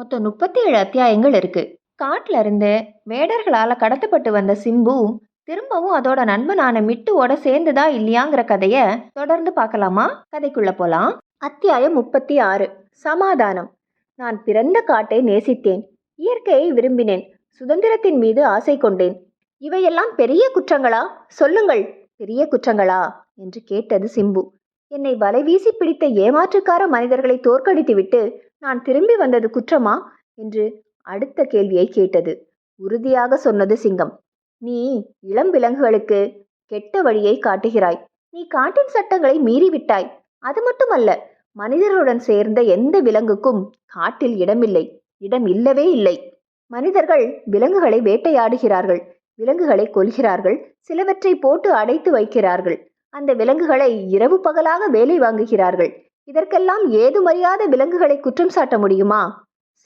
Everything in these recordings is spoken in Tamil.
மொத்தம் முப்பத்தி ஏழு அத்தியாயங்கள் இருக்கு. காட்டுல இருந்து வேடர்களால கடத்தப்பட்டு வந்த சிம்பு திரும்பவும் அதோட நண்பனான மிட்டுவோட சேர்ந்துதா இல்லையாங்கிற கதையை தொடர்ந்து பார்க்கலாமா? கதைக்குள்ள போலாம். அத்தியாயம் முப்பத்தி ஆறு சமாதானம். நான் பிறந்த காட்டை நேசித்தேன். இயற்கையை விரும்பினேன். சுதந்திரத்தின் மீது ஆசை கொண்டேன். இவையெல்லாம் பெரிய குற்றங்களா? சொல்லுங்கள். பெரிய குற்றங்களா? என்று கேட்டது சிம்பு. என்னை வலைவீசி பிடித்த ஏமாற்றுக்கார மனிதர்களை தோற்கடித்துவிட்டு நான் திரும்பி வந்தது குற்றமா? என்று அடுத்த கேள்வியை கேட்டது. உறுதியாக சொன்னது சிங்கம். நீ இளம் விலங்குகளுக்கு கெட்ட வழியை காட்டுகிறாய். நீ காட்டின் சட்டங்களை மீறிவிட்டாய். அது மட்டுமல்ல மனிதர்களுடன் சேர்ந்த எந்த விலங்குக்கும் காட்டில் இடமில்லை. இடம் இல்லவே இல்லை. மனிதர்கள் விலங்குகளை வேட்டையாடுகிறார்கள். விலங்குகளை கொல்கிறார்கள். சிலவற்றை போட்டு அடைத்து வைக்கிறார்கள். அந்த விலங்குகளை இரவு பகலாக வேலை வாங்குகிறார்கள். இதற்கெல்லாம் ஏதுமறியாத விலங்குகளை குற்றம் சாட்ட முடியுமா?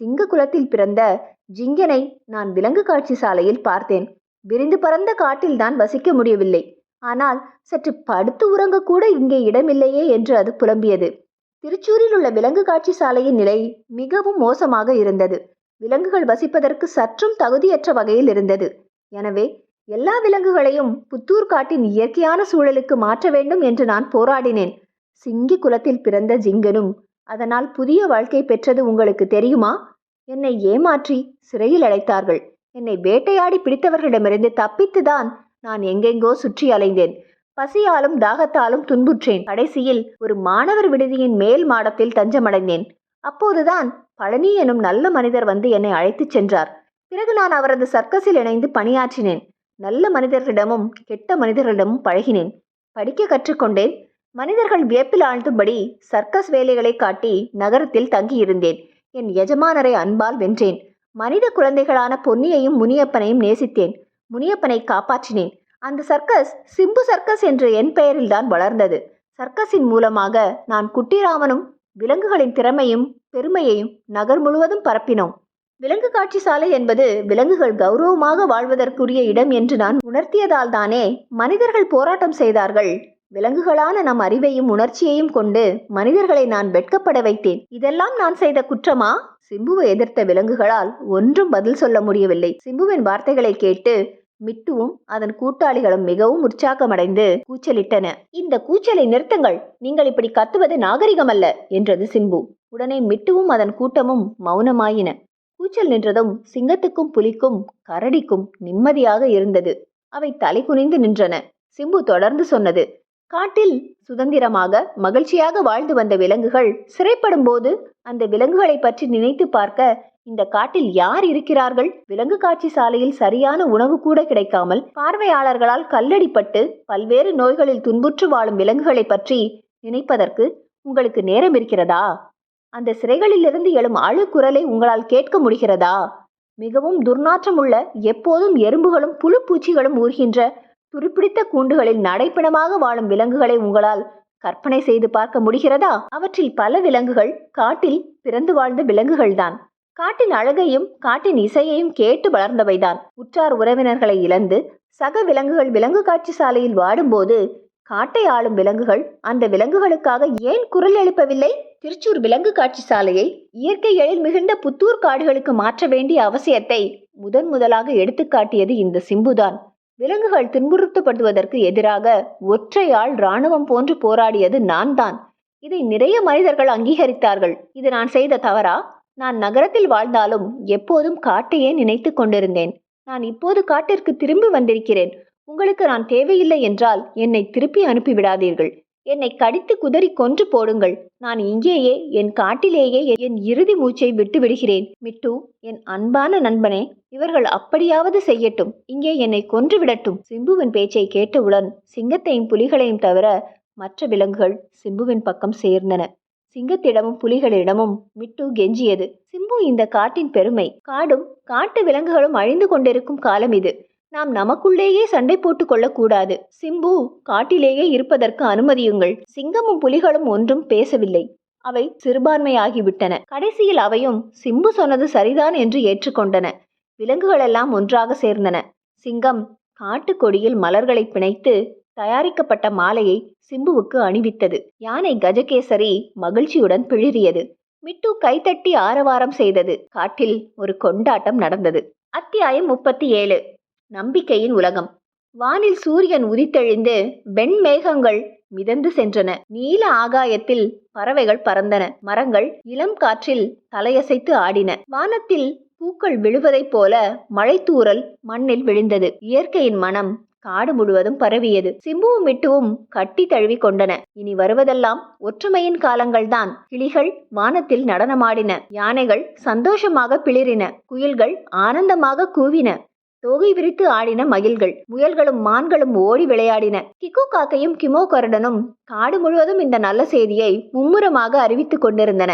சிங்க குலத்தில் பிறந்த ஜிங்கனை நான் விலங்கு காட்சி சாலையில் பார்த்தேன். விரிந்து பறந்த காட்டில் தான் வசிக்க முடியவில்லை. ஆனால் சற்று படுத்து உறங்க கூட இங்கே இடமில்லையே என்று அது புலம்பியது. திருச்சூரில் உள்ள விலங்கு காட்சி சாலையின் நிலை மிகவும் மோசமாக இருந்தது. விலங்குகள் வசிப்பதற்கு சற்றும் தகுதியற்ற வகையில் இருந்தது. எனவே எல்லா விலங்குகளையும் புத்தூர் காட்டின் இயற்கையான சூழலுக்கு மாற்ற வேண்டும் என்று நான் போராடினேன். சிங்கி குலத்தில் பிறந்த ஜிங்கனும் அதனால் புதிய வாழ்க்கை பெற்றது உங்களுக்கு தெரியுமா? என்னை ஏமாற்றி சிறையில் அடைத்தார்கள். என்னை வேட்டையாடி பிடித்தவர்களிடமிருந்து தப்பித்துதான் நான் எங்கெங்கோ சுற்றி அலைந்தேன். பசியாலும் தாகத்தாலும் துன்புற்றேன். கடைசியில் ஒரு மாணவர் விடுதியின் மேல் மாடத்தில் தஞ்சமடைந்தேன். அப்போதுதான் பழனி எனும் நல்ல மனிதர் வந்து என்னை அழைத்துச் சென்றார். பிறகு நான் அவரது சர்க்கஸில் இணைந்து பணியாற்றினேன். நல்ல மனிதர்களிடமும் கெட்ட மனிதர்களிடமும் பழகினேன். படிக்க கற்றுக்கொண்டேன். மனிதர்கள் வியப்பில் ஆழ்த்தும்படி சர்க்கஸ் வேலைகளை காட்டி நகரத்தில் தங்கியிருந்தேன். என் எஜமானரை அன்பால் வென்றேன். மனித குழந்தைகளான பொன்னியையும் முனியப்பனையும் நேசித்தேன். முனியப்பனை காப்பாற்றினேன். அந்த சர்க்கஸ் சிம்பு சர்க்கஸ் என்ற என் பெயரில்தான் வளர்ந்தது. சர்க்கஸின் மூலமாக நான் குட்டிராமனும் விலங்குகளின் திறமையும் பெருமையையும் நகர் முழுவதும் பரப்பினோம். விலங்கு காட்சி சாலை என்பது விலங்குகள் கௌரவமாக வாழ்வதற்குரிய இடம் என்று நான் உணர்த்தியதால் தானே மனிதர்கள் போராட்டம் செய்தார்கள். விலங்குகளான நம் அறிவையும் உணர்ச்சியையும் கொண்டு மனிதர்களை நான் வெட்கப்பட வைத்தேன். இதெல்லாம் நான் செய்த குற்றமா? சிம்புவை எதிர்த்த விலங்குகளால் ஒன்றும் பதில் சொல்ல முடியவில்லை. சிம்புவின் வார்த்தைகளை கேட்டு மிட்டுவும் அதன் கூட்டாளிகளும் மிகவும் உற்சாகமடைந்து கூச்சலிட்டன. இந்த கூச்சலை நிறுத்துங்கள். நீங்கள் இப்படி கத்துவது நாகரிகமல்ல என்றது சிம்பு. உடனே மிட்டுவும் அதன் கூட்டமும் மௌனமாயின. கூச்சல் நின்றதும் சிங்கத்துக்கும் புலிக்கும் கரடிக்கும் நிம்மதியாக இருந்தது. அவை தலை குனிந்து நின்றன. சிம்பு தொடர்ந்து சொன்னது காட்டில் சுதந்திரமாக மகிழ்ச்சியாக வாழ்ந்து வந்த விலங்குகள் சிறைப்படும் போது அந்த விலங்குகளை பற்றி நினைத்து பார்க்க இந்த காட்டில் யார் இருக்கிறார்கள்? விலங்கு காட்சி சாலையில் சரியான உணவு கூட கிடைக்காமல் பார்வையாளர்களால் கல்லடிப்பட்டு பல்வேறு நோய்களில் துன்புற்று வாழும் விலங்குகளை பற்றி நினைப்பதற்கு உங்களுக்கு நேரம் இருக்கிறதா? அந்த சிறைகளிலிருந்து எழும் அழு குரலை உங்களால் கேட்க முடிகிறதா? மிகவும் துர்நாற்றமுள்ள எப்போதும் எறும்புகளும் புழு பூச்சிகளும் ஊர்கின்ற துருப்பிடித்த கூண்டுகளில் நடைப்பிணமாக வாழும் விலங்குகளை உங்களால் கற்பனை செய்து பார்க்க முடிகிறதா? அவற்றில் பல விலங்குகள் காட்டில் பிறந்து வாழ்ந்த விலங்குகள்தான். காட்டின் அழகையும் காட்டின் இசையையும் கேட்டு வளர்ந்தவைதான். உற்றார் உறவினர்களை இழந்து சக விலங்குகள் விலங்கு காட்சி சாலையில் வாடும்போது காட்டை ஆளும் விலங்குகள் அந்த விலங்குகளுக்காக ஏன் குரல் எழுப்பவில்லை? திருச்சூர் விலங்கு காட்சி சாலையை இயற்கை எழில் மிகுந்த புத்தூர் காடுகளுக்கு மாற்ற வேண்டிய அவசியத்தை முதன் முதலாக எடுத்துக்காட்டியது இந்த சிம்புதான். விலங்குகள் துன்புறுத்தப்படுவதற்கு எதிராக ஒற்றையால் இராணுவம் போன்று போராடியது நான் தான் இதை நிறைய மனிதர்கள் அங்கீகரித்தார்கள். இது நான் செய்த தவறா? நான் நகரத்தில் வாழ்ந்தாலும் எப்போதும் காட்டையே நினைத்து கொண்டிருந்தேன். நான் இப்போது காட்டிற்கு திரும்பி வந்திருக்கிறேன். உங்களுக்கு நான் தேவையில்லை என்றால் என்னை திருப்பி அனுப்பிவிடாதீர்கள். என்னை கடித்து குதறி கொன்று போடுங்கள். நான் இங்கேயே என் காட்டிலேயே என் இறுதி மூச்சை விட்டு விடுகிறேன் மிட்டு என் அன்பான நண்பனே இவர்கள் அப்படியாவது செய்யட்டும். இங்கே என்னை கொன்று விடட்டும். சிம்புவின் பேச்சை கேட்டவுடன் சிங்கத்தையும் புலிகளையும் தவிர மற்ற விலங்குகள் சிம்புவின் பக்கம் சேர்ந்தன. சிங்கத்திடமும் புலிகளிடமும் மிட்டு கெஞ்சியது. சிம்பு இந்த காட்டின் பெருமை. காடும் காட்டு விலங்குகளும் அழிந்து கொண்டிருக்கும் காலம் இது. நாம் நமக்குள்ளேயே சண்டை போட்டு கொள்ளக்கூடாது. சிம்பு காட்டிலேயே இருப்பதற்கு அனுமதியுங்கள். சிங்கமும் புலிகளும் ஒன்றும் பேசவில்லை. அவை சிறுபான்மையாகிவிட்டன. கடைசியில் அவையும் சிம்பு சொன்னது சரிதான் என்று ஏற்றுக்கொண்டன. விலங்குகளெல்லாம் ஒன்றாக சேர்ந்தன. சிங்கம் காட்டுக்கொடியில் மலர்களை பிணைத்து தயாரிக்கப்பட்ட மாலையை சிம்புவுக்கு அணிவித்தது. யானை கஜகேசரி மகிழ்ச்சியுடன் பிழிறியது. மிட்டு கைத்தட்டி ஆரவாரம் செய்தது. காட்டில் ஒரு கொண்டாட்டம் நடந்தது. அத்தியாயம் முப்பத்தி ஏழு. நம்பிக்கையின் உலகம். வானில் சூரியன் உதித்தெழுந்து வெண்மேகங்கள் மிதந்து சென்றன. நீல ஆகாயத்தில் பறவைகள் பறந்தன. மரங்கள் இளம் காற்றில் தலையசைத்து ஆடின. வானத்தில் பூக்கள் விழுவதைப் போல மழைத்தூரல் மண்ணில் விழுந்தது. இயற்கையின் மனம் காடு முழுவதும் பரவியது. சிம்புவும் மிட்டுவும் கட்டி தழுவி கொண்டன. இனி வருவதெல்லாம் ஒற்றுமையின் காலங்கள்தான் கிளிகள் வானத்தில் நடனமாடின. யானைகள் சந்தோஷமாக பிளிரின குயில்கள் ஆனந்தமாக கூவின. தோகை விரித்து ஆடின மயில்கள். முயல்களும் மான்களும் ஓடி விளையாடின. கிக்கு காக்கையும் கிமோ கருடனும் காடு முழுவதும் இந்த நல்ல செய்தியை மும்முரமாக அறிவித்துக் கொண்டிருந்தன.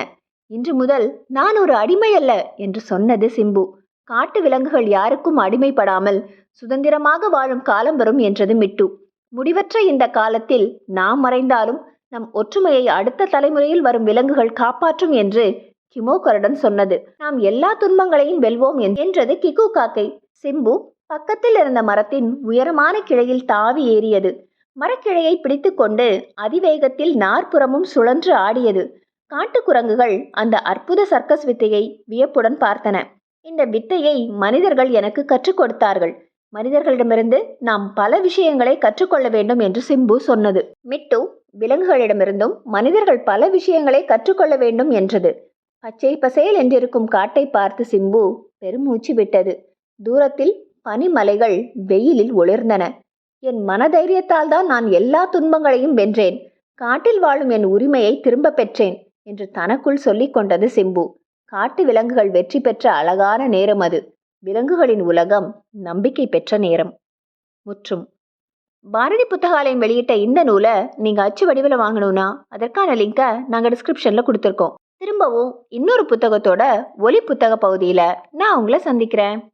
இன்று முதல் நான் ஒரு அடிமை அல்ல என்று சொன்னது சிம்பு. காட்டு விலங்குகள் யாருக்கும் அடிமைப்படாமல் சுதந்திரமாக வாழும் காலம் வரும் என்றது மிட்டு. முடிவற்ற இந்த காலத்தில் நாம் மறைந்தாலும் நம் ஒற்றுமையை அடுத்த தலைமுறையில் வரும் விலங்குகள் காப்பாற்றும் என்று கிமோ கருடன் சொன்னது. நாம் எல்லா துன்பங்களையும் வெல்வோம் என்றது கிகு காக்கை. சிம்பு பக்கத்தில் இருந்த மரத்தின் உயரமான கிளையில் தாவி ஏறியது. மரக்கிளையை பிடித்துக்கொண்டு அதிவேகத்தில் நாற்புறமும் சுழன்று ஆடியது. காட்டுக்குரங்குகள் அந்த அற்புத சர்க்கஸ் வித்தையை வியப்புடன் பார்த்தன. இந்த வித்தையை மனிதர்கள் எனக்கு கற்றுக் கொடுத்தார்கள். மனிதர்களிடமிருந்து நாம் பல விஷயங்களை கற்றுக்கொள்ள வேண்டும் என்று சிம்பு சொன்னது. மிட்டு விலங்குகளிடமிருந்தும் மனிதர்கள் பல விஷயங்களை கற்றுக்கொள்ள வேண்டும் என்றது. பச்சை பசேல் என்றிருக்கும் காட்டை பார்த்து சிம்பு பெருமூச்சு விட்டது. தூரத்தில் பனிமலைகள் வெயிலில் ஒளிர்ந்தன. என் மனதைரியத்தால் தான் நான் எல்லா துன்பங்களையும் வென்றேன். காட்டில் வாழும் என் உரிமையை திரும்ப பெற்றேன் என்று தனக்குள் சொல்லிக் கொண்டது சிம்பு. காட்டு விலங்குகள் வெற்றி பெற்ற அழகான நேரம் அது. விலங்குகளின் உலகம் நம்பிக்கை பெற்ற நேரம். முற்றும். பாரதி புத்தகாலயம் வெளியிட்ட இந்த நூலை நீங்கள் அச்சு வடிவில் வாங்கணும்னா அதற்கான லிங்கை நாங்கள் டிஸ்கிரிப்ஷனில் கொடுத்துருக்கோம். திரும்பவும் இன்னொரு புத்தகத்தோட ஒலி புத்தக பகுதியில் நான் உங்களை சந்திக்கிறேன்.